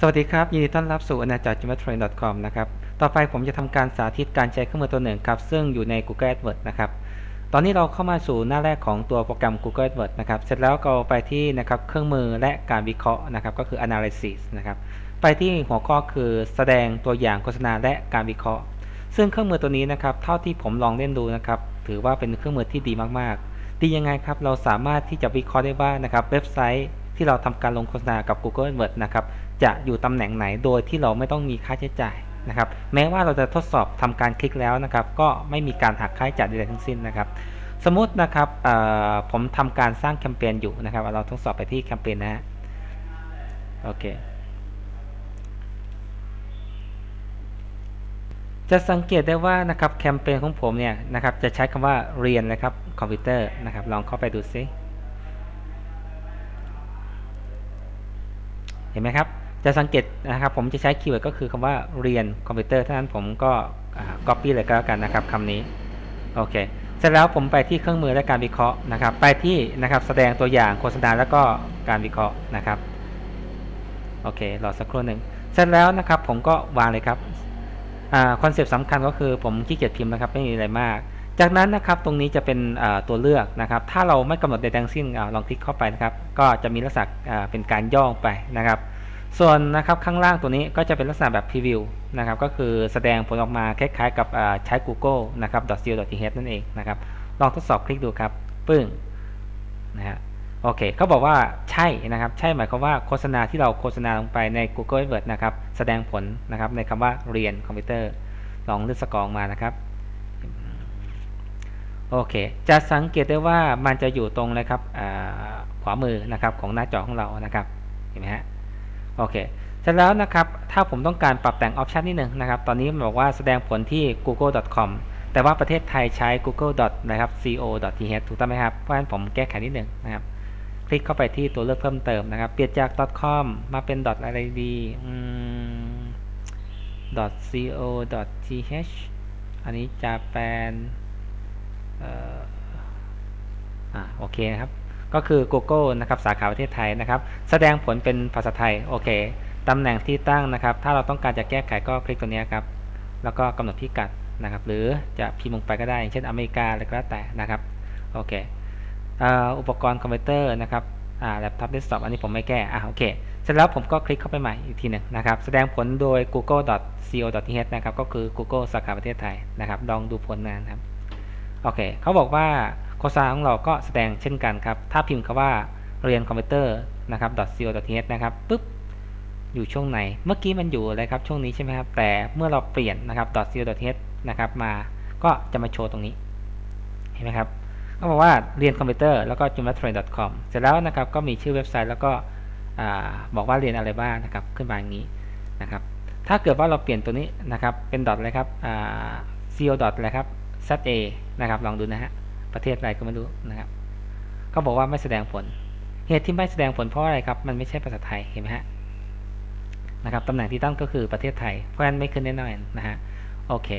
สวัสดีครับ ยินดีต้อนรับสู่อาณาจักร geometry.com นะครับ ต่อไปผมจะทำการสาธิตการใช้เครื่องมือตัวหนึ่งครับ ซึ่งอยู่ใน Google AdWords นะครับ ตอนนี้เราเข้ามาสู่หน้าแรกของตัวโปรแกรม Google AdWords นะครับ เสร็จแล้วก็ไปที่นะครับเครื่องมือและการวิเคราะห์นะครับ ก็คือ analysis นะครับ ไปที่หัวข้อคือแสดงตัวอย่างโฆษณาและการวิเคราะห์ ซึ่งเครื่องมือตัวนี้นะครับ เท่าที่ผมลองเล่นดูนะครับ ถือว่าเป็นเครื่องมือที่ดีมากๆ ดียังไงครับ เราสามารถที่จะวิเคราะห์ได้ว่านะครับ เว็บไซต์ที่เราทำการลงโฆษณากับ Google AdWords นะครับ จะอยู่ตำแหน่งไหนโดยที่เราไม่ต้องมีค่าใช้จ่ายนะครับ แม้ว่าเราจะทดสอบทำการคลิกแล้วนะครับ ก็ไม่มีการหักค่าใช้จ่ายใดๆทั้งสิ้นนะครับ สมมตินะครับผมทำการสร้างแคมเปญอยู่นะครับ เราทดสอบไปที่แคมเปญนะฮะโอเคจะสังเกตได้ว่านะครับแคมเปญของผมเนี่ยนะครับจะใช้คำว่าเรียนนะครับคอมพิวเตอร์นะครับลองเข้าไปดูซิเห็นไหมครับ จะสังเกตนะครับผมจะใช้คีย์เวิร์ดก็คือคำว่าเรียนคอมพิวเตอร์ท่านั้นผมก็ copy เลยก็แล้วกันนะครับคำนี้โอเคเสร็จแล้วผมไปที่เครื่องมือและการวิเคราะห์นะครับ ไปที่นะครับแสดงตัวอย่างโฆษณาแล้วก็การวิเคราะห์นะครับโอเครอสักครู่หนึ่งเสร็จแล้วนะครับผมก็วางเลยครับคอนเซปต์สำคัญก็คือผมขี้เกียจพิมพ์นะครับไม่มีอะไรมาก จากนั้นนะครับตรงนี้จะเป็นตัวเลือกนะครับ ถ้าเราไม่กำหนดใดทั้งสิ้นลองคลิกเข้าไปนะครับ ก็จะมีลักษณะเป็นการย่อไปนะครับ ส่วนนะครับข้างล่างตัวนี้ก็จะเป็นลักษณะแบบพรีวิวนะครับก็คือแสดงผลออกมาคล้ายๆกับใช้ Google นะครับ .co.th นั่นเองนะครับ ลองทดสอบคลิกดูครับ ปึ้งนะฮะโอเคเขาบอกว่าใช่นะครับ ใช่หมายความว่าโฆษณาที่เราโฆษณาลงไปใน Google AdWords นะครับ แสดงผลนะครับในคำว่าเรียนคอมพิวเตอร์ ลองเลือกสกองมานะครับโอเค จะสังเกตได้ว่ามันจะอยู่ตรงนะครับขวามือนะครับของหน้าจอของเรานะครับ เห็นไหมฮะ โอเคเสร็จแล้วนะครับ ถ้าผมต้องการปรับแต่งออปชันนิดหนึ่งนะครับ ตอนนี้มันบอกว่าแสดงผลที่ google.com แต่ว่าประเทศไทยใช้ google. นะครับ co.th ถูกต้องไหมครับ เพราะฉะนั้นผมแก้ไขนิดหนึ่งนะครับ คลิกเข้าไปที่ตัวเลือกเพิ่มเติมนะครับ เปลี่ยนจาก .com มาเป็น อะไรดี .co.th อันนี้จะเป็นอ่าโอเคนะครับ ก็คือ Google นะครับสาขาประเทศไทยนะครับ แสดงผลเป็นภาษาไทยโอเคตำแหน่งที่ตั้งนะครับ ถ้าเราต้องการจะแก้ไขก็คลิกตัวนี้ครับ แล้วก็กำหนดพิกัดนะครับ หรือจะพิมพ์ลงไปก็ได้ เช่นอเมริกาอะไรก็แล้วแต่นะครับโอเคอุปกรณ์คอมพิวเตอร์นะครับแล็ปท็อปเดสก์ท็อปอันนี้ผมไม่แก้อ่าโอเค เสร็จแล้วผมก็คลิกเข้าไปใหม่อีกทีหนึ่งนะครับ แสดงผลโดย google.co.th นะครับ ก็คือ Google สาขาประเทศไทยนะครับ ลองดูผลงานครับ โอเค เขาบอกว่า โฆษณาของเราก็แสดงเช่นกันครับ ถ้าพิมพ์คำว่าเรียนคอมพิวเตอร์นะครับ .co.th นะครับปุ๊บอยู่ช่วงไหน เมื่อกี้มันอยู่อะไรครับช่วงนี้ใช่ไหมครับ แต่เมื่อเราเปลี่ยนนะครับ .co.th นะครับมาก็จะมาโชว์ตรงนี้ เห็นไหมครับเขาบอกว่าเรียนคอมพิวเตอร์แล้วก็ jumatrain.com เสร็จแล้วนะครับก็มีชื่อเว็บไซต์แล้วก็บอกว่าเรียนอะไรบ้างนะครับขึ้นมาอย่างนี้นะครับ ถ้าเกิดว่าเราเปลี่ยนตัวนี้นะครับเป็นดอทอะไรครับ co. อะไรครับ za นะครับลองดูนะฮะ ประเทศอะไรก็ไม่รู้นะครับเขาบอกว่าไม่แสดงผล เหตุที่ไม่แสดงผลเพราะอะไรครับ มันไม่ใช่ภาษาไทยเห็นไหมฮะนะครับตำแหน่งที่ตั้งก็คือประเทศไทยเพราะฉะนั้นไม่ขึ้นแน่นอนนะฮะโอเค